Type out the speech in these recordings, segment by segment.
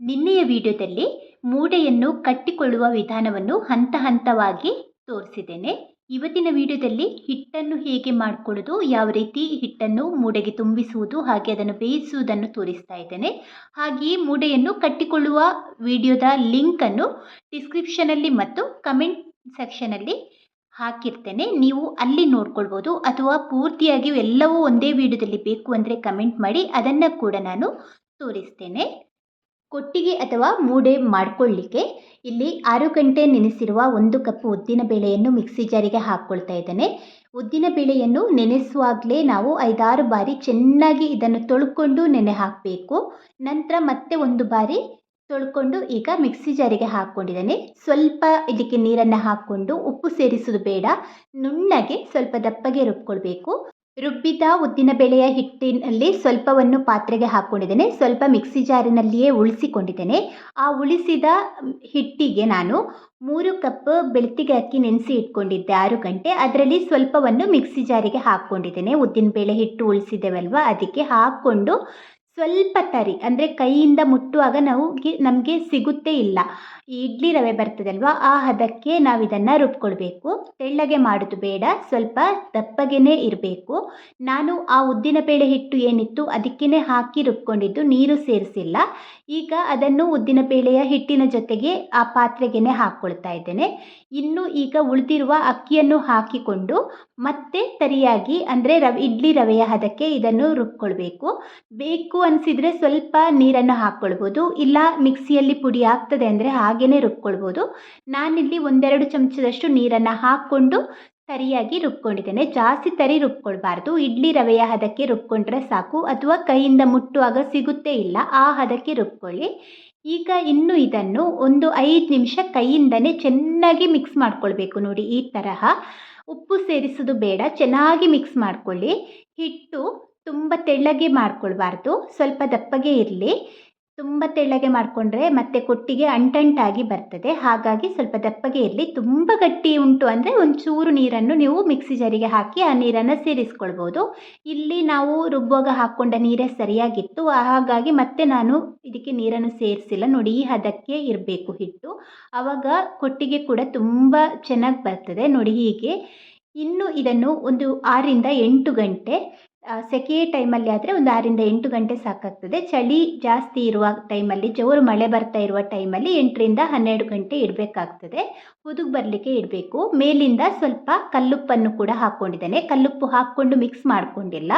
ನಿನ್ನೆಯ ವಿಡಿಯೋದಲ್ಲಿ ಮೂಡೆಯನ್ನು ಕಟ್ಟಿಕೊಳ್ಳುವ ವಿಧಾನವನ್ನು ಹಂತ ಹಂತವಾಗಿ ತೋರಿಸಿದ್ದೇನೆ. ಇವತ್ತಿನ ವಿಡಿಯೋದಲ್ಲಿ ಹಿಟ್ಟನ್ನು ಹೇಗೆ ಮಾಡಿಕೊಳ್ಳೋದು ಯಾವ ರೀತಿ ಹಿಟ್ಟನ್ನು ಮೂಡೆಗೆ ತುಂಬಿಸುವುದು, ಹಾಗೆ ಅದನ್ನು ಬೇಯಿಸುವುದನ್ನು ತೋರಿಸ್ತಾ ಇದ್ದೇನೆ. ಹಾಗೆಯೇ ಮೂಡೆಯನ್ನು ಕಟ್ಟಿಕೊಳ್ಳುವ ವಿಡಿಯೋದ ಲಿಂಕನ್ನು ಡಿಸ್ಕ್ರಿಪ್ಷನಲ್ಲಿ ಮತ್ತು ಕಮೆಂಟ್ ಸೆಕ್ಷನಲ್ಲಿ ಹಾಕಿರ್ತೇನೆ. ನೀವು ಅಲ್ಲಿ ನೋಡ್ಕೊಳ್ಬೋದು. ಅಥವಾ ಪೂರ್ತಿಯಾಗಿ ಎಲ್ಲವೂ ಒಂದೇ ವಿಡಿಯೋದಲ್ಲಿ ಬೇಕು ಅಂದರೆ ಕಮೆಂಟ್ ಮಾಡಿ, ಅದನ್ನು ಕೂಡ ನಾನು ತೋರಿಸ್ತೇನೆ. ಕೊಟ್ಟಿಗೆ ಅಥವಾ ಮೂಡೆ ಮಾಡ್ಕೊಳ್ಳಿಕ್ಕೆ ಇಲ್ಲಿ ಆರು ಗಂಟೆ ನೆನೆಸಿರುವ ಒಂದು ಕಪ್ ಉದ್ದಿನ ಬೇಳೆಯನ್ನು ಮಿಕ್ಸಿ ಜಾರಿಗೆ ಹಾಕ್ಕೊಳ್ತಾ ಇದ್ದೇನೆ. ಉದ್ದಿನ ಬೇಳೆಯನ್ನು ನೆನೆಸುವಾಗಲೇ ನಾವು ಐದಾರು ಬಾರಿ ಚೆನ್ನಾಗಿ ಇದನ್ನು ತೊಳ್ಕೊಂಡು ನೆನೆ ಹಾಕಬೇಕು. ನಂತರ ಮತ್ತೆ ಒಂದು ಬಾರಿ ತೊಳ್ಕೊಂಡು ಈಗ ಮಿಕ್ಸಿ ಜಾರಿಗೆ ಹಾಕ್ಕೊಂಡಿದ್ದೇನೆ. ಸ್ವಲ್ಪ ಇದಕ್ಕೆ ನೀರನ್ನು ಹಾಕ್ಕೊಂಡು ಉಪ್ಪು ಸೇರಿಸೋದು ಬೇಡ. ನುಣ್ಣಗೆ ಸ್ವಲ್ಪ ದಪ್ಪಗೆ ರುಬ್ಕೊಳ್ಬೇಕು. ರುಬ್ಬಿದ ಉದ್ದಿನ ಬೇಳೆಯ ಹಿಟ್ಟಿನಲ್ಲಿ ಸ್ವಲ್ಪವನ್ನು ಪಾತ್ರೆಗೆ ಹಾಕ್ಕೊಂಡಿದ್ದೇನೆ ಸ್ವಲ್ಪ ಮಿಕ್ಸಿ ಜಾರಿನಲ್ಲಿಯೇ ಉಳಿಸಿಕೊಂಡಿದ್ದೇನೆ. ಆ ಉಳಿಸಿದ ಹಿಟ್ಟಿಗೆ ನಾನು ಮೂರು ಕಪ್ ಬೆಳ್ತಿಗೆ ಅಕ್ಕಿ ನೆನೆಸಿ ಇಟ್ಕೊಂಡಿದ್ದೆ ಆರು ಗಂಟೆ. ಅದರಲ್ಲಿ ಸ್ವಲ್ಪವನ್ನು ಮಿಕ್ಸಿ ಜಾರಿಗೆ ಹಾಕ್ಕೊಂಡಿದ್ದೇನೆ ಉದ್ದಿನ ಬೇಳೆ ಹಿಟ್ಟು ಉಳಿಸಿದ್ದೇವಲ್ವ ಅದಕ್ಕೆ ಹಾಕ್ಕೊಂಡು ಸ್ವಲ್ಪ ತರಿ, ಅಂದರೆ ಕೈಯಿಂದ ಮುಟ್ಟುವಾಗ ನಾವು ನಮಗೆ ಸಿಗುತ್ತೇ ಇಲ್ಲ. ಈ ಇಡ್ಲಿ ರವೆ ಬರ್ತದಲ್ವಾ, ಆ ಹದಕ್ಕೆ ನಾವು ಇದನ್ನು ರುಬ್ಕೊಳ್ಬೇಕು. ತೆಳ್ಳಗೆ ಮಾಡೋದು ಬೇಡ, ಸ್ವಲ್ಪ ದಪ್ಪಗೆನೇ ಇರಬೇಕು. ನಾನು ಆ ಉದ್ದಿನ ಬೇಳೆ ಹಿಟ್ಟು ಏನಿತ್ತು ಅದಕ್ಕೇ ಹಾಕಿ ರುಬ್ಕೊಂಡಿದ್ದು, ನೀರು ಸೇರಿಸಿಲ್ಲ. ಈಗ ಅದನ್ನು ಉದ್ದಿನ ಬೇಳೆಯ ಹಿಟ್ಟಿನ ಜೊತೆಗೆ ಆ ಪಾತ್ರೆಗೆನೆ ಹಾಕ್ಕೊಳ್ತಾ ಇದ್ದೇನೆ. ಇನ್ನು ಈಗ ಉಳಿದಿರುವ ಅಕ್ಕಿಯನ್ನು ಹಾಕಿಕೊಂಡು ಮತ್ತೆ ತರಿಯಾಗಿ, ಅಂದರೆ ರವೆ, ಇಡ್ಲಿ ರವೆಯ ಹದಕ್ಕೆ ಇದನ್ನು ರುಬ್ಕೊಳ್ಬೇಕು. ಬೇಕು ಅನಿಸಿದರೆ ಸ್ವಲ್ಪ ನೀರನ್ನು ಹಾಕ್ಕೊಳ್ಬೋದು. ಇಲ್ಲ ಮಿಕ್ಸಿಯಲ್ಲಿ ಪುಡಿ ಆಗ್ತದೆ ಅಂದರೆ ಹಾಗೆಯೇ ರುಬ್ಕೊಳ್ಬೋದು. ನಾನಿಲ್ಲಿ ಒಂದೆರಡು ಚಮಚದಷ್ಟು ನೀರನ್ನು ಹಾಕ್ಕೊಂಡು ಸರಿಯಾಗಿ ರುಬ್ಕೊಂಡಿದ್ದೇನೆ. ಜಾಸ್ತಿ ತರಿ ರುಬ್ಕೊಳ್ಬಾರ್ದು. ಇಡ್ಲಿ ರವೆಯ ಹದಕ್ಕೆ ರುಬ್ಕೊಂಡ್ರೆ ಸಾಕು. ಅಥವಾ ಕೈಯಿಂದ ಮುಟ್ಟುವಾಗ ಸಿಗುತ್ತೇ ಇಲ್ಲ. ಆ ಹದಕ್ಕೆ ರುಬ್ಕೊಳ್ಳಿ. ಈಗ ಇನ್ನು ಇದನ್ನು ಒಂದು ಐದು ನಿಮಿಷ ಕೈಯಿಂದನೇ ಚೆನ್ನಾಗಿ ಮಿಕ್ಸ್ ಮಾಡ್ಕೊಳ್ಬೇಕು ನೋಡಿ ಈ ತರಹ. ಉಪ್ಪು ಸೇರಿಸೋದು ಬೇಡ. ಚೆನ್ನಾಗಿ ಮಿಕ್ಸ್ ಮಾಡ್ಕೊಳ್ಳಿ. ಹಿಟ್ಟು ತುಂಬ ತೆಳ್ಳಗೆ ಮಾಡ್ಕೊಳ್ಬಾರ್ದು. ಸ್ವಲ್ಪ ದಪ್ಪಗೆ ಇರಲಿ. ತುಂಬ ತೆಳ್ಳಗೆ ಮಾಡಿಕೊಂಡ್ರೆ ಮತ್ತೆ ಕೊಟ್ಟಿಗೆ ಅಂಟಂಟಾಗಿ ಬರ್ತದೆ. ಹಾಗಾಗಿ ಸ್ವಲ್ಪ ದಪ್ಪಗೆ ಇರಲಿ. ತುಂಬ ಗಟ್ಟಿ ಉಂಟು ಅಂದರೆ ಒಂಚೂರು ನೀರನ್ನು ನೀವು ಮಿಕ್ಸಿ ಜರಿಗೆ ಹಾಕಿ ಆ ನೀರನ್ನು ಸೇರಿಸ್ಕೊಳ್ಬೋದು. ಇಲ್ಲಿ ನಾವು ರುಬ್ಬುವಾಗ ಹಾಕ್ಕೊಂಡ ನೀರೇ ಸರಿಯಾಗಿತ್ತು. ಹಾಗಾಗಿ ಮತ್ತೆ ನಾನು ಇದಕ್ಕೆ ನೀರನ್ನು ಸೇರಿಸಿಲ್ಲ. ನೋಡಿ, ಈ ಹದಕ್ಕೆ ಇರಬೇಕು ಹಿಟ್ಟು. ಆವಾಗ ಕೊಟ್ಟಿಗೆ ಕೂಡ ತುಂಬ ಚೆನ್ನಾಗಿ ಬರ್ತದೆ. ನೋಡಿ ಹೀಗೆ. ಇನ್ನು ಇದನ್ನು ಒಂದು ಆರರಿಂದ ಎಂಟು ಗಂಟೆ ಸೆಕೆಯ ಟೈಮಲ್ಲಿ ಆದರೆ ಒಂದು ಆರರಿಂದ ಎಂಟು ಗಂಟೆ ಸಾಕಾಗ್ತದೆ. ಚಳಿ ಜಾಸ್ತಿ ಇರುವ ಟೈಮಲ್ಲಿ ಜೋರು ಮಳೆ ಬರ್ತಾ ಇರುವ ಟೈಮಲ್ಲಿ ಎಂಟರಿಂದ ಹನ್ನೆರಡು ಗಂಟೆ ಇಡಬೇಕಾಗ್ತದೆ. ಹುದುಗ್ ಬರಲಿಕ್ಕೆ ಇಡಬೇಕು. ಮೇಲಿಂದ ಸ್ವಲ್ಪ ಕಲ್ಲುಪ್ಪನ್ನು ಕೂಡ ಹಾಕ್ಕೊಂಡಿದ್ದೇನೆ ಕಲ್ಲುಪ್ಪು ಹಾಕ್ಕೊಂಡು ಮಿಕ್ಸ್ ಮಾಡಿಕೊಂಡಿಲ್ಲ.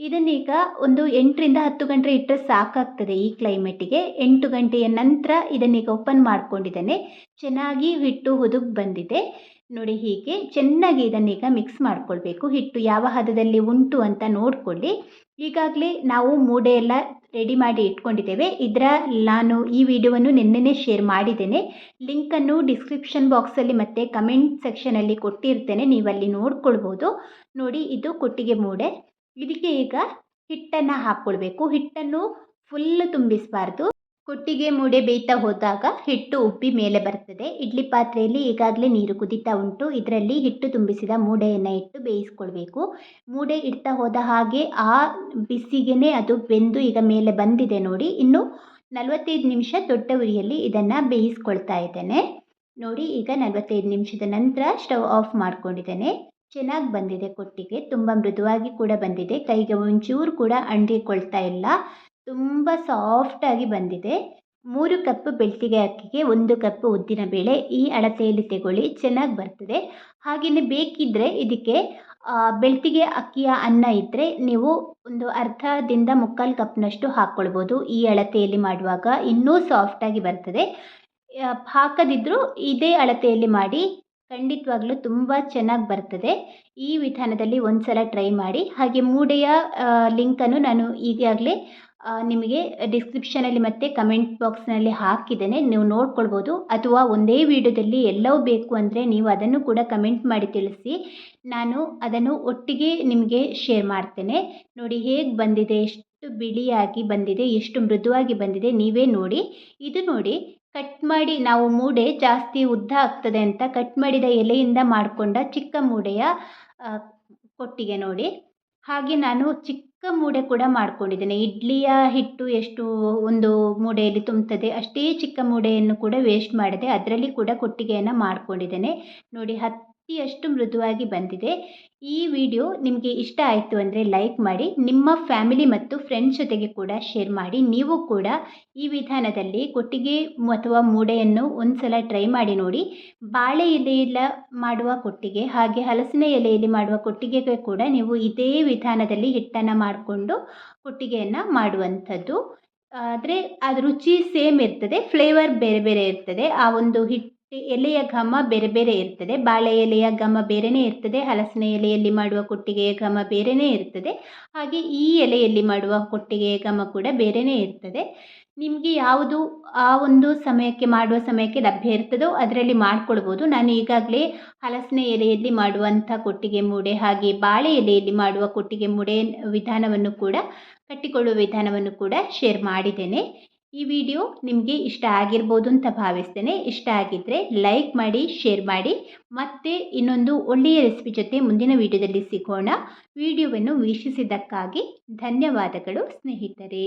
ಇದನ್ನೀಗ ಒಂದು ಎಂಟರಿಂದ ಹತ್ತು ಗಂಟೆ ಇಟ್ಟರೆ ಸಾಕಾಗ್ತದೆ ಈ ಕ್ಲೈಮೇಟಿಗೆ ಎಂಟು ಗಂಟೆಯ ನಂತರ ಇದನ್ನೀಗ ಓಪನ್ ಮಾಡ್ಕೊಂಡಿದ್ದೇನೆ. ಚೆನ್ನಾಗಿ ಹಿಟ್ಟು ಹುದುಗ್ ಬಂದಿದೆ. ನೋಡಿ ಹೀಗೆ ಚೆನ್ನಾಗಿ ಇದನ್ನೀಗ ಮಿಕ್ಸ್ ಮಾಡಿಕೊಳ್ಬೇಕು. ಹಿಟ್ಟು ಯಾವ ಹದದಲ್ಲಿ ಉಂಟು ಅಂತ ನೋಡಿಕೊಳ್ಳಿ. ಈಗಾಗಲೇ ನಾವು ಮೂಡೆ ಎಲ್ಲ ರೆಡಿ ಮಾಡಿ ಇಟ್ಕೊಂಡಿದ್ದೇವೆ. ಇದರ ನಾನು ಈ ವಿಡಿಯೋವನ್ನು ನಿನ್ನೆನೇ ಶೇರ್ ಮಾಡಿದ್ದೇನೆ. ಲಿಂಕನ್ನು ಡಿಸ್ಕ್ರಿಪ್ಷನ್ ಬಾಕ್ಸಲ್ಲಿ ಮತ್ತು ಕಮೆಂಟ್ ಸೆಕ್ಷನಲ್ಲಿ ಕೊಟ್ಟಿರ್ತೇನೆ. ನೀವು ಅಲ್ಲಿ ನೋಡ್ಕೊಳ್ಬೋದು. ನೋಡಿ, ಇದು ಕೊಟ್ಟಿಗೆ ಮೂಡೆ. ಇದಕ್ಕೆ ಈಗ ಹಿಟ್ಟನ್ನು ಹಾಕ್ಕೊಳ್ಬೇಕು. ಹಿಟ್ಟನ್ನು ಫುಲ್ ತುಂಬಿಸಬಾರ್ದು. ಕೊಟ್ಟಿಗೆ ಮೂಡೆ ಬೇಯ್ತಾ ಹೋದಾಗ ಹಿಟ್ಟು ಉಬ್ಬಿ ಮೇಲೆ ಬರ್ತದೆ. ಇಡ್ಲಿ ಪಾತ್ರೆಯಲ್ಲಿ ಈಗಾಗಲೇ ನೀರು ಕುದಿತಾ ಉಂಟು. ಇದರಲ್ಲಿ ಹಿಟ್ಟು ತುಂಬಿಸಿದ ಮೂಡೆಯನ್ನು ಇಟ್ಟು ಬೇಯಿಸ್ಕೊಳ್ಬೇಕು. ಮೂಡೆ ಇಡ್ತಾ ಹೋದ ಹಾಗೆ ಆ ಬಿಸಿಗೆನೇ ಅದು ಬೆಂದು ಈಗ ಮೇಲೆ ಬಂದಿದೆ ನೋಡಿ. ಇನ್ನು ನಲವತ್ತೈದು ನಿಮಿಷ ದೊಡ್ಡ ಉರಿಯಲ್ಲಿ ಇದನ್ನು ಬೇಯಿಸ್ಕೊಳ್ತಾ ಇದ್ದೇನೆ. ನೋಡಿ, ಈಗ ನಲವತ್ತೈದು ನಿಮಿಷದ ನಂತರ ಸ್ಟವ್ ಆಫ್ ಮಾಡ್ಕೊಂಡಿದ್ದೇನೆ. ಚೆನ್ನಾಗಿ ಬಂದಿದೆ ಕೊಟ್ಟಿಗೆ. ತುಂಬ ಮೃದುವಾಗಿ ಕೂಡ ಬಂದಿದೆ. ಕೈಗೆ ಒಂಚೂರು ಕೂಡ ಅಂಟಿಕೊಳ್ತಾ ಇಲ್ಲ. ತುಂಬ ಸಾಫ್ಟಾಗಿ ಬಂದಿದೆ. ಮೂರು ಕಪ್ ಬೆಳ್ತಿಗೆ ಅಕ್ಕಿಗೆ ಒಂದು ಕಪ್ ಉದ್ದಿನ ಬೇಳೆ ಈ ಅಳತೆಯಲ್ಲಿ ತಗೊಳ್ಳಿ, ಚೆನ್ನಾಗಿ ಬರ್ತದೆ. ಹಾಗೆಯೇ ಬೇಕಿದ್ದರೆ ಇದಕ್ಕೆ ಬೆಳ್ತಿಗೆ ಅಕ್ಕಿಯ ಅನ್ನ ಇದ್ದರೆ ನೀವು ಒಂದು ಅರ್ಧದಿಂದ ಮುಕ್ಕಾಲು ಕಪ್ನಷ್ಟು ಹಾಕ್ಕೊಳ್ಬೋದು. ಈ ಅಳತೆಯಲ್ಲಿ ಮಾಡುವಾಗ ಇನ್ನೂ ಸಾಫ್ಟಾಗಿ ಬರ್ತದೆ. ಹಾಕದಿದ್ದರೂ ಇದೇ ಅಳತೆಯಲ್ಲಿ ಮಾಡಿ ಖಂಡಿತವಾಗ್ಲೂ ತುಂಬ ಚೆನ್ನಾಗಿ ಬರ್ತದೆ. ಈ ವಿಧಾನದಲ್ಲಿ ಒಂದು ಸಲ ಟ್ರೈ ಮಾಡಿ. ಹಾಗೆ ಮೂಡೆಯ ಲಿಂಕನ್ನು ನಾನು ಈಗಾಗಲೇ ನಿಮಗೆ ಡಿಸ್ಕ್ರಿಪ್ಷನಲ್ಲಿ ಮತ್ತು ಕಮೆಂಟ್ ಬಾಕ್ಸ್ನಲ್ಲಿ ಹಾಕಿದ್ದೇನೆ. ನೀವು ನೋಡ್ಕೊಳ್ಬೋದು. ಅಥವಾ ಒಂದೇ ವಿಡಿಯೋದಲ್ಲಿ ಎಲ್ಲವೂ ಬೇಕು ಅಂದರೆ ನೀವು ಅದನ್ನು ಕೂಡ ಕಮೆಂಟ್ ಮಾಡಿ ತಿಳಿಸಿ. ನಾನು ಅದನ್ನು ಒಟ್ಟಿಗೆ ನಿಮಗೆ ಶೇರ್ ಮಾಡ್ತೇನೆ. ನೋಡಿ ಹೇಗೆ ಬಂದಿದೆ, ಎಷ್ಟು ಬಿಳಿಯಾಗಿ ಬಂದಿದೆ, ಎಷ್ಟು ಮೃದುವಾಗಿ ಬಂದಿದೆ ನೀವೇ ನೋಡಿ. ಇದು ನೋಡಿ ಕಟ್ ಮಾಡಿ ನಾವು ಮೂಡೆ ಜಾಸ್ತಿ ಉದ್ದ ಆಗ್ತದೆ ಅಂತ ಕಟ್ ಮಾಡಿದ ಎಲೆಯಿಂದ ಮಾಡಿಕೊಂಡ ಚಿಕ್ಕ ಮೂಡೆಯ ಕೊಟ್ಟಿಗೆ ನೋಡಿ. ಹಾಗೆ ನಾನು ಚಿಕ್ಕ ಮೂಡೆ ಕೂಡ ಮಾಡ್ಕೊಂಡಿದ್ದೇನೆ. ಇಡ್ಲಿಯ ಹಿಟ್ಟು ಎಷ್ಟು ಒಂದು ಮೂಡೆಯಲ್ಲಿ ತುಂಬುತ್ತದೆ, ಅಷ್ಟೇ ಚಿಕ್ಕ ಮೂಡೆಯನ್ನು ಕೂಡ ವೇಸ್ಟ್ ಮಾಡದೆ. ಅದರಲ್ಲಿ ಕೂಡ ಕೊಟ್ಟಿಗೆಯನ್ನು ಮಾಡ್ಕೊಂಡಿದ್ದೇನೆ. ನೋಡಿ ಹತ್ತಿಯಷ್ಟು ಮೃದುವಾಗಿ ಬಂದಿದೆ. ಈ ವಿಡಿಯೋ ನಿಮಗೆ ಇಷ್ಟ ಆಯಿತು ಅಂದರೆ ಲೈಕ್ ಮಾಡಿ, ನಿಮ್ಮ ಫ್ಯಾಮಿಲಿ ಮತ್ತು ಫ್ರೆಂಡ್ಸ್ ಜೊತೆಗೆ ಕೂಡ ಶೇರ್ ಮಾಡಿ. ನೀವು ಕೂಡ ಈ ವಿಧಾನದಲ್ಲಿ ಕೊಟ್ಟಿಗೆ ಅಥವಾ ಮೂಡೆಯನ್ನು ಒಂದು ಸಲ ಟ್ರೈ ಮಾಡಿ ನೋಡಿ. ಬಾಳೆ ಎಲೆಯಲ್ಲ ಮಾಡುವ ಕೊಟ್ಟಿಗೆ, ಹಾಗೆ ಹಲಸಿನ ಎಲೆಯಲ್ಲಿ ಮಾಡುವ ಕೊಟ್ಟಿಗೆಗೆ ಕೂಡ ನೀವು ಇದೇ ವಿಧಾನದಲ್ಲಿ ಹಿಟ್ಟನ್ನು ಮಾಡಿಕೊಂಡು ಕೊಟ್ಟಿಗೆಯನ್ನು ಮಾಡುವಂಥದ್ದು. ಆದರೆ, ಅದು ರುಚಿ ಸೇಮ್ ಇರ್ತದೆ ಫ್ಲೇವರ್ ಬೇರೆ ಬೇರೆ ಇರ್ತದೆ. ಆ ಒಂದು ಹಿಟ್ಟು ಎಲೆಯ ಘಮ ಬೇರೆ ಬೇರೆ ಇರ್ತದೆ. ಬಾಳೆ ಎಲೆಯ ಘಮ ಬೇರೆಯೇ ಇರ್ತದೆ. ಹಲಸಿನ ಎಲೆಯಲ್ಲಿ ಮಾಡುವ ಕೊಟ್ಟಿಗೆಯ ಘಮ ಬೇರೆಯೇ ಇರ್ತದೆ. ಹಾಗೆ ಈ ಎಲೆಯಲ್ಲಿ ಮಾಡುವ ಕೊಟ್ಟಿಗೆಯ ಘಮ ಕೂಡ ಬೇರೆಯೇ ಇರ್ತದೆ. ನಿಮಗೆ ಯಾವುದು ಆ ಒಂದು ಸಮಯಕ್ಕೆ, ಮಾಡುವ ಸಮಯಕ್ಕೆ ಲಭ್ಯ ಇರ್ತದೋ ಅದರಲ್ಲಿ ಮಾಡ್ಕೊಳ್ಬೋದು. ನಾನು ಈಗಾಗಲೇ ಹಲಸಿನ ಎಲೆಯಲ್ಲಿ ಮಾಡುವಂಥ ಕೊಟ್ಟಿಗೆ ಮೂಡೆ ಹಾಗೆ ಬಾಳೆ ಎಲೆಯಲ್ಲಿ ಮಾಡುವ ಕೊಟ್ಟಿಗೆ ಮೂಡೆ ವಿಧಾನವನ್ನು ಕೂಡ, ಕಟ್ಟಿಕೊಳ್ಳುವ ವಿಧಾನವನ್ನು ಕೂಡ ಶೇರ್ ಮಾಡಿದ್ದೇನೆ. ಈ ವಿಡಿಯೋ ನಿಮಗೆ ಇಷ್ಟ ಆಗಿರ್ಬೋದು ಅಂತ ಭಾವಿಸ್ತೇನೆ. ಇಷ್ಟ ಆಗಿದ್ದರೆ ಲೈಕ್ ಮಾಡಿ, ಶೇರ್ ಮಾಡಿ. ಮತ್ತೆ ಇನ್ನೊಂದು ಒಳ್ಳೆಯ ರೆಸಿಪಿ ಜೊತೆ ಮುಂದಿನ ವಿಡಿಯೋದಲ್ಲಿ ಸಿಗೋಣ. ವಿಡಿಯೋವನ್ನು ವೀಕ್ಷಿಸಿದ್ದಕ್ಕಾಗಿ ಧನ್ಯವಾದಗಳು ಸ್ನೇಹಿತರೆ.